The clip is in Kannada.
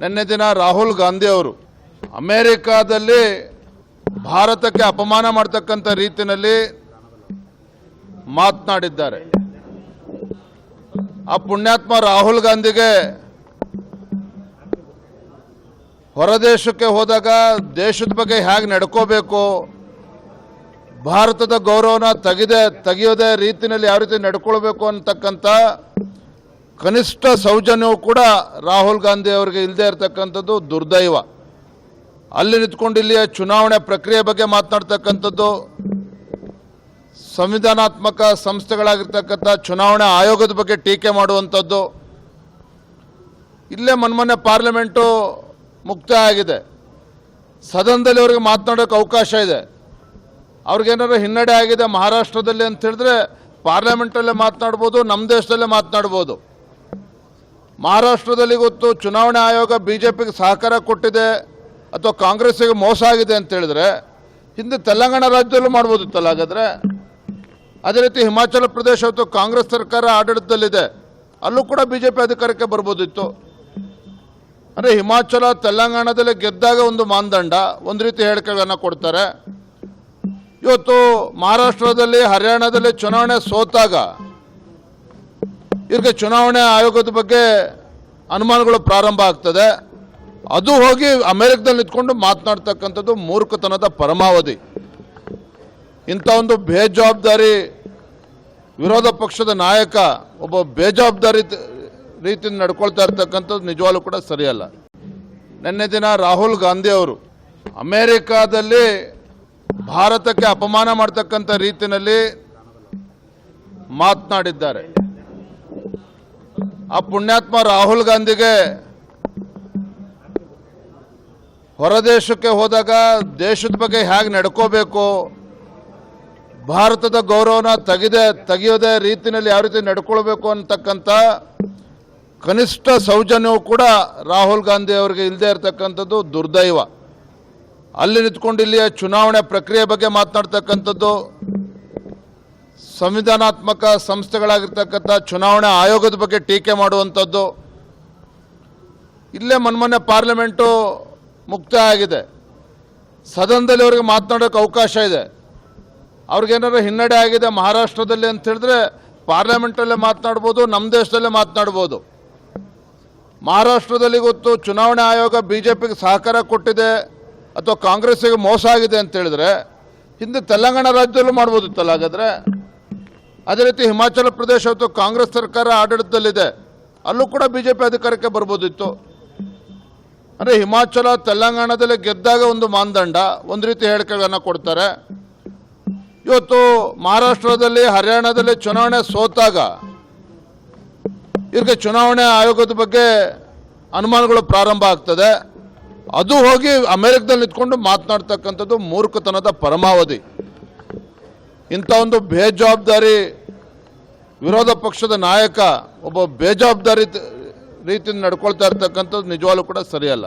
ನಿನ್ನೆ ದಿನ ರಾಹುಲ್ ಗಾಂಧಿ ಅವರು ಅಮೇರಿಕಾದಲ್ಲಿ ಭಾರತಕ್ಕೆ ಅಪಮಾನ ಮಾಡ್ತಕ್ಕಂಥ ರೀತಿಯಲ್ಲಿ ಮಾತನಾಡಿದ್ದಾರೆ. ಆ ಪುಣ್ಯಾತ್ಮ ರಾಹುಲ್ ಗಾಂಧಿಗೆ ಹೊರದೇಶಕ್ಕೆ ಹೋದಾಗ ದೇಶದ ಬಗ್ಗೆ ಹೇಗೆ ನಡ್ಕೋಬೇಕು, ಭಾರತದ ಗೌರವನ ತೆಗೆದೇ, ತೆಗೆಯೋದೇ ರೀತಿಯಲ್ಲಿ ಯಾವ ರೀತಿ ನಡ್ಕೊಳ್ಬೇಕು ಅಂತಕ್ಕಂಥ ಕನಿಷ್ಠ ಸೌಜನ್ಯವು ಕೂಡ ರಾಹುಲ್ ಗಾಂಧಿ ಅವರಿಗೆ ಇಲ್ಲದೆ ಇರತಕ್ಕಂಥದ್ದು ದುರ್ದೈವ. ಅಲ್ಲಿ ನಿಂತ್ಕೊಂಡು ಇಲ್ಲಿಯ ಚುನಾವಣೆ ಪ್ರಕ್ರಿಯೆ ಬಗ್ಗೆ ಮಾತನಾಡ್ತಕ್ಕಂಥದ್ದು ಸಂವಿಧಾನಾತ್ಮಕ ಸಂಸ್ಥೆಗಳಾಗಿರ್ತಕ್ಕಂಥ ಚುನಾವಣಾ ಆಯೋಗದ ಬಗ್ಗೆ ಟೀಕೆ ಮಾಡುವಂಥದ್ದು. ಇಲ್ಲೇ ಮೊನ್ನೆ ಪಾರ್ಲಿಮೆಂಟು ಮುಕ್ತಾಯ ಆಗಿದೆ. ಸದನದಲ್ಲಿ ಅವರಿಗೆ ಮಾತನಾಡೋಕೆ ಅವಕಾಶ ಇದೆ. ಅವ್ರಿಗೇನಾದ್ರು ಹಿನ್ನಡೆ ಆಗಿದೆ ಮಹಾರಾಷ್ಟ್ರದಲ್ಲಿ ಅಂತ ಹೇಳಿದ್ರೆ ಪಾರ್ಲಿಮೆಂಟಲ್ಲೇ ಮಾತನಾಡ್ಬೋದು, ನಮ್ಮ ದೇಶದಲ್ಲೇ ಮಾತನಾಡ್ಬೋದು. ಮಹಾರಾಷ್ಟ್ರದಲ್ಲಿ ಗೊತ್ತು, ಚುನಾವಣಾ ಆಯೋಗ ಬಿ ಜೆ ಪಿಗೆ ಸಹಕಾರ ಕೊಟ್ಟಿದೆ, ಅಥವಾ ಕಾಂಗ್ರೆಸ್ಸಿಗೆ ಮೋಸ ಆಗಿದೆ ಅಂತ ಹೇಳಿದ್ರೆ, ಹಿಂದೆ ತೆಲಂಗಾಣ ರಾಜ್ಯದಲ್ಲೂ ಮಾಡ್ಬೋದಿತ್ತಲ್ಲ ಹಾಗಾದ್ರೆ? ಅದೇ ರೀತಿ ಹಿಮಾಚಲ ಪ್ರದೇಶ ಅಥವಾ ಕಾಂಗ್ರೆಸ್ ಸರ್ಕಾರ ಆಡಳಿತದಲ್ಲಿದೆ, ಅಲ್ಲೂ ಕೂಡ ಬಿ ಜೆ ಪಿ ಅಧಿಕಾರಕ್ಕೆ ಬರ್ಬೋದಿತ್ತು. ಅಂದರೆ ಹಿಮಾಚಲ, ತೆಲಂಗಾಣದಲ್ಲಿ ಗೆದ್ದಾಗ ಒಂದು ಮಾನದಂಡ, ಒಂದು ರೀತಿ ಹೇಳಿಕೆಗಳನ್ನು ಕೊಡ್ತಾರೆ. ಇವತ್ತು ಮಹಾರಾಷ್ಟ್ರದಲ್ಲಿ, ಹರಿಯಾಣದಲ್ಲಿ ಚುನಾವಣೆ ಸೋತಾಗ ಇವ್ರಿಗೆ ಚುನಾವಣೆ ಆಯೋಗದ ಬಗ್ಗೆ ಅನುಮಾನಗಳು ಪ್ರಾರಂಭ ಆಗ್ತದೆ. ಅದು ಹೋಗಿ ಅಮೆರಿಕದಲ್ಲಿ ನಿಂತ್ಕೊಂಡು ಮಾತನಾಡ್ತಕ್ಕಂಥದ್ದು ಮೂರ್ಖತನದ ಪರಮಾವಧಿ. ಇಂಥ ಒಂದು ಬೇಜವಾಬ್ದಾರಿ ವಿರೋಧ ಪಕ್ಷದ ನಾಯಕ ಒಬ್ಬ ಬೇಜವಾಬ್ದಾರಿ ರೀತಿ ರೀತಿಯಿಂದ ನಡ್ಕೊಳ್ತಾ ಇರ್ತಕ್ಕಂಥದ್ದು ನಿಜವಾಗ್ಲೂ ಕೂಡ ಸರಿಯಲ್ಲ. ನಿನ್ನೆ ದಿನ ರಾಹುಲ್ ಗಾಂಧಿ ಅವರು ಅಮೇರಿಕಾದಲ್ಲಿ ಭಾರತಕ್ಕೆ ಅಪಮಾನ ಮಾಡ್ತಕ್ಕಂಥ ರೀತಿಯಲ್ಲಿ ಮಾತನಾಡಿದ್ದಾರೆ. ಆ ಪುಣ್ಯಾತ್ಮ ರಾಹುಲ್ ಗಾಂಧಿಗೆ ಹೊರದೇಶಕ್ಕೆ ಹೋದಾಗ ದೇಶದ ಬಗ್ಗೆ ಹೇಗೆ ನಡ್ಕೋಬೇಕು? ಭಾರತದ ಗೌರವನ ತೆಗೆದೆ, ತೆಗೆಯೋದೇ ರೀತಿಯಲ್ಲಿ ಯಾವ ರೀತಿ ನಡ್ಕೊಳ್ಬೇಕು ಅಂತಕ್ಕಂಥ ಕನಿಷ್ಠ ಸೌಜನ್ಯವು ಕೂಡ ರಾಹುಲ್ ಗಾಂಧಿ ಅವರಿಗೆ ಇಲ್ಲದೆ ಇರತಕ್ಕಂಥದ್ದು ದುರ್ದೈವ. ಅಲ್ಲಿ ನಿಂತ್ಕೊಂಡು ಇಲ್ಲಿಯ ಚುನಾವಣೆ ಪ್ರಕ್ರಿಯೆ ಬಗ್ಗೆ ಮಾತನಾಡ್ತಕ್ಕಂಥದ್ದು ಸಂವಿಧಾನಾತ್ಮಕ ಸಂಸ್ಥೆಗಳಾಗಿರ್ತಕ್ಕಂಥ ಚುನಾವಣಾ ಆಯೋಗದ ಬಗ್ಗೆ ಟೀಕೆ ಮಾಡುವಂಥದ್ದು. ಇಲ್ಲೇ ಮೊನ್ನೆ ಪಾರ್ಲಿಮೆಂಟು ಮುಕ್ತಾಯ ಆಗಿದೆ ಸದನದಲ್ಲಿ ಅವರಿಗೆ ಮಾತನಾಡೋಕೆ ಅವಕಾಶ ಇದೆ. ಅವ್ರಿಗೇನಾದ್ರು ಹಿನ್ನಡೆ ಆಗಿದೆ ಮಹಾರಾಷ್ಟ್ರದಲ್ಲಿ ಅಂತ ಹೇಳಿದ್ರೆ ಪಾರ್ಲಿಮೆಂಟಲ್ಲೇ ಮಾತನಾಡ್ಬೋದು, ನಮ್ಮ ದೇಶದಲ್ಲೇ ಮಾತನಾಡ್ಬೋದು. ಮಹಾರಾಷ್ಟ್ರದಲ್ಲಿ ಗೊತ್ತು ಚುನಾವಣಾ ಆಯೋಗ ಬಿ ಜೆ ಪಿಗೆ ಸಹಕಾರ ಕೊಟ್ಟಿದೆ ಅಥವಾ ಕಾಂಗ್ರೆಸ್ಸಿಗೆ ಮೋಸ ಆಗಿದೆ ಅಂತ ಹೇಳಿದ್ರೆ, ಹಿಂದೆ ತೆಲಂಗಾಣ ರಾಜ್ಯದಲ್ಲೂ ಮಾಡ್ಬೋದಿತ್ತಲ್ಲ ಹಾಗಾದ್ರೆ ಅದೇ ರೀತಿ ಹಿಮಾಚಲ ಪ್ರದೇಶ ಮತ್ತು ಕಾಂಗ್ರೆಸ್ ಸರ್ಕಾರ ಆಡಳಿತದಲ್ಲಿದೆ. ಅಲ್ಲೂ ಕೂಡ ಬಿ ಜೆ ಪಿ ಅಧಿಕಾರಕ್ಕೆ ಬರ್ಬೋದಿತ್ತು. ಅಂದರೆ ಹಿಮಾಚಲ, ತೆಲಂಗಾಣದಲ್ಲಿ ಗೆದ್ದಾಗ ಒಂದು ಮಾನದಂಡ, ಒಂದು ರೀತಿ ಹೇಳಿಕೆಗಳನ್ನು ಕೊಡ್ತಾರೆ. ಇವತ್ತು ಮಹಾರಾಷ್ಟ್ರದಲ್ಲಿ, ಹರಿಯಾಣದಲ್ಲಿ ಚುನಾವಣೆ ಸೋತಾಗ ಇವ್ರಿಗೆ ಚುನಾವಣೆ ಆಯೋಗದ ಬಗ್ಗೆ ಅನುಮಾನಗಳು ಪ್ರಾರಂಭ ಆಗ್ತದೆ. ಅದು ಹೋಗಿ ಅಮೆರಿಕದಲ್ಲಿ ನಿಂತ್ಕೊಂಡು ಮಾತನಾಡ್ತಕ್ಕಂಥದ್ದು ಮೂರ್ಖತನದ ಪರಮಾವಧಿ. ಇಂಥ ಒಂದು ಬೇಜವಾಬ್ದಾರಿ ವಿರೋಧ ಪಕ್ಷದ ನಾಯಕ ಒಬ್ಬ ಬೇಜವಾಬ್ದಾರಿ ರೀತಿಯಿಂದ ನಡ್ಕೊಳ್ತಾ ಇರ್ತಕ್ಕಂಥದ್ದು ನಿಜವಾಗ್ಲೂ ಕೂಡ ಸರಿಯಲ್ಲ.